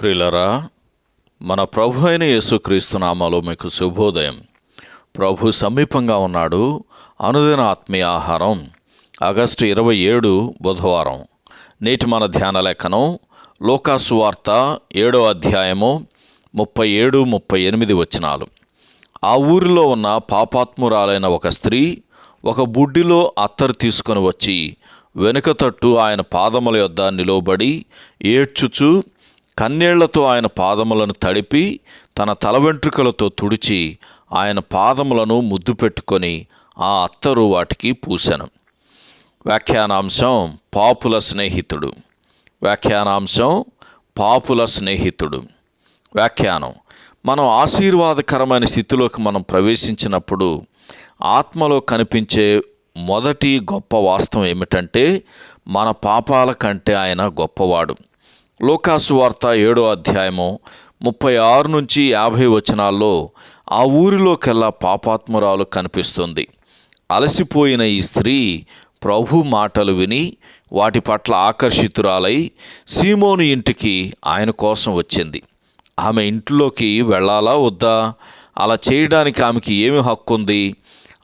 ప్రియులరా మన ప్రభు అయిన యేసుక్రీస్తు నామాలో మీకు శుభోదయం. ప్రభు సమీపంగా ఉన్నాడు. అనుదిన ఆత్మీయ ఆహారం. ఆగస్టు ఇరవై ఏడు బుధవారం. నేటి మన ధ్యాన లేఖనం లోకాసు వార్త ఏడో అధ్యాయము ముప్పై ఏడు ముప్పై ఎనిమిది వచనాలు. ఆ ఊరిలో ఉన్న పాపాత్మురాలైన ఒక స్త్రీ ఒక బుడ్డిలో అత్తరు తీసుకొని వచ్చి వెనుక తట్టు ఆయన పాదముల యొద్ద నిలవబడి ఏడ్చుచు కన్నీళ్ళతో ఆయన పాదములను తడిపి తన తల వెంట్రుకలతో తుడిచి ఆయన పాదములను ముద్దు పెట్టుకొని ఆ అత్తరు వాటికి పూశాను వ్యాఖ్యానాంశం పాపుల స్నేహితుడు. వ్యాఖ్యానాంశం పాపుల స్నేహితుడు. వ్యాఖ్యానం మనం ఆశీర్వాదకరమైన స్థితిలోకి మనం ప్రవేశించినప్పుడు ఆత్మలో కనిపించే మొదటి గొప్ప వాస్తవం ఏమిటంటే మన పాపాల కంటే ఆయన గొప్పవాడు. లోకాసు వార్త ఏడో అధ్యాయము ముప్పై ఆరు నుంచి యాభై వచనాల్లో ఆ ఊరిలోకెల్లా పాపాత్మురాలు కనిపిస్తుంది. అలసిపోయిన ఈ స్త్రీ ప్రభు మాటలు విని వాటి పట్ల ఆకర్షితురాలై సీమోను ఇంటికి ఆయన కోసం వచ్చింది. ఆమె ఇంట్లోకి వెళ్ళాలా వద్దా? అలా చేయడానికి ఆమెకి ఏమి హక్కు ఉంది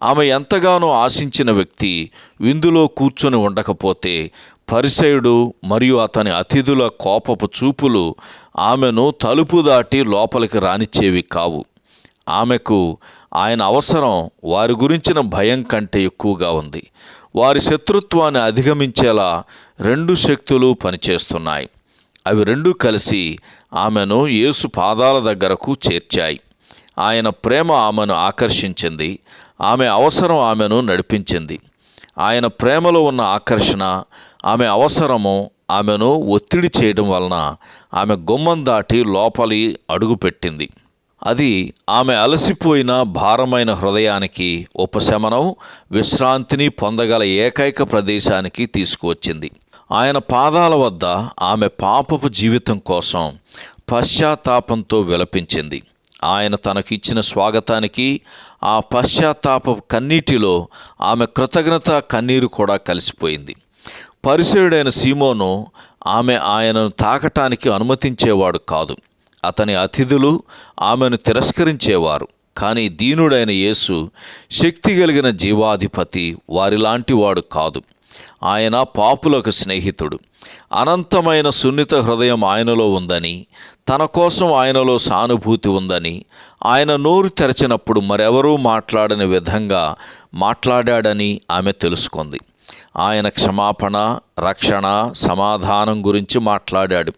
ఆమె ఎంతగానో ఆశించిన వ్యక్తి విందులో కూర్చొని ఉండకపోతే పరిసయుడు మరియు అతని అతిథుల కోపపు చూపులు ఆమెను తలుపు దాటి లోపలికి రానిచ్చేవి కావు. ఆమెకు ఆయన అవసరం వారి గురించిన భయం కంటే ఎక్కువగా ఉంది. వారి శత్రుత్వాన్ని అధిగమించేలా రెండు శక్తులు పనిచేస్తున్నాయి. అవి రెండు కలిసి ఆమెను యేసు పాదాల దగ్గరకు చేర్చాయి. ఆయన ప్రేమ ఆమెను ఆకర్షించింది. ఆమె అవసరం ఆమెను నడిపించింది. ఆయన ప్రేమలో ఉన్న ఆకర్షణ ఆమె అవసరము ఆమెను ఒత్తిడి చేయడం వలన ఆమె గుమ్మం దాటి లోపలి అడుగుపెట్టింది. అది ఆమె అలసిపోయిన భారమైన హృదయానికి ఉపశమనం విశ్రాంతిని పొందగల ఏకైక ప్రదేశానికి తీసుకువచ్చింది. ఆయన పాదాల వద్ద ఆమె పాపపు జీవితం కోసం పశ్చాత్తాపంతో విలపించింది. ఆయన తనకిచ్చిన స్వాగతానికి ఆ పశ్చాత్తాప కన్నీటిలో ఆమె కృతజ్ఞత కన్నీరు కూడా కలిసిపోయింది. పరిసయుడైన సీమోను ఆమె ఆయనను తాకటానికి అనుమతించేవాడు కాదు. అతని అతిథులు ఆమెను తిరస్కరించేవారు. కానీ దీనుడైన యేసు శక్తి కలిగిన జీవాధిపతి వారిలాంటి వాడు కాదు. ఆయన పాపులకు స్నేహితుడు. అనంతమైన సున్నిత హృదయం ఆయనలో ఉందని తన కోసం ఆయనలో సానుభూతి ఉందని ఆయన నోరు తెరచినప్పుడు మరెవరూ మాట్లాడని విధంగా మాట్లాడాడని ఆమె తెలుసుకుంది. ఆయన క్షమాపణ రక్షణ సమాధానం గురించి మాట్లాడాడు.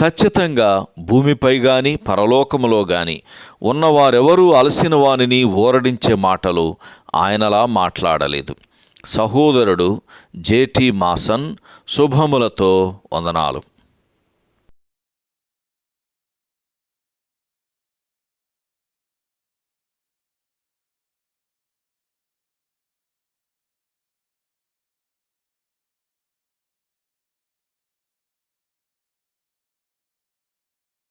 ఖచ్చితంగా భూమిపై గాని పరలోకములో గాని ఉన్నవారెవరూ అలసిన వానిని ఊరడించే మాటలు ఆయనలా మాట్లాడలేదు. సహోదరుడు జేటి మాసన్ శుభములతో వందనాలు.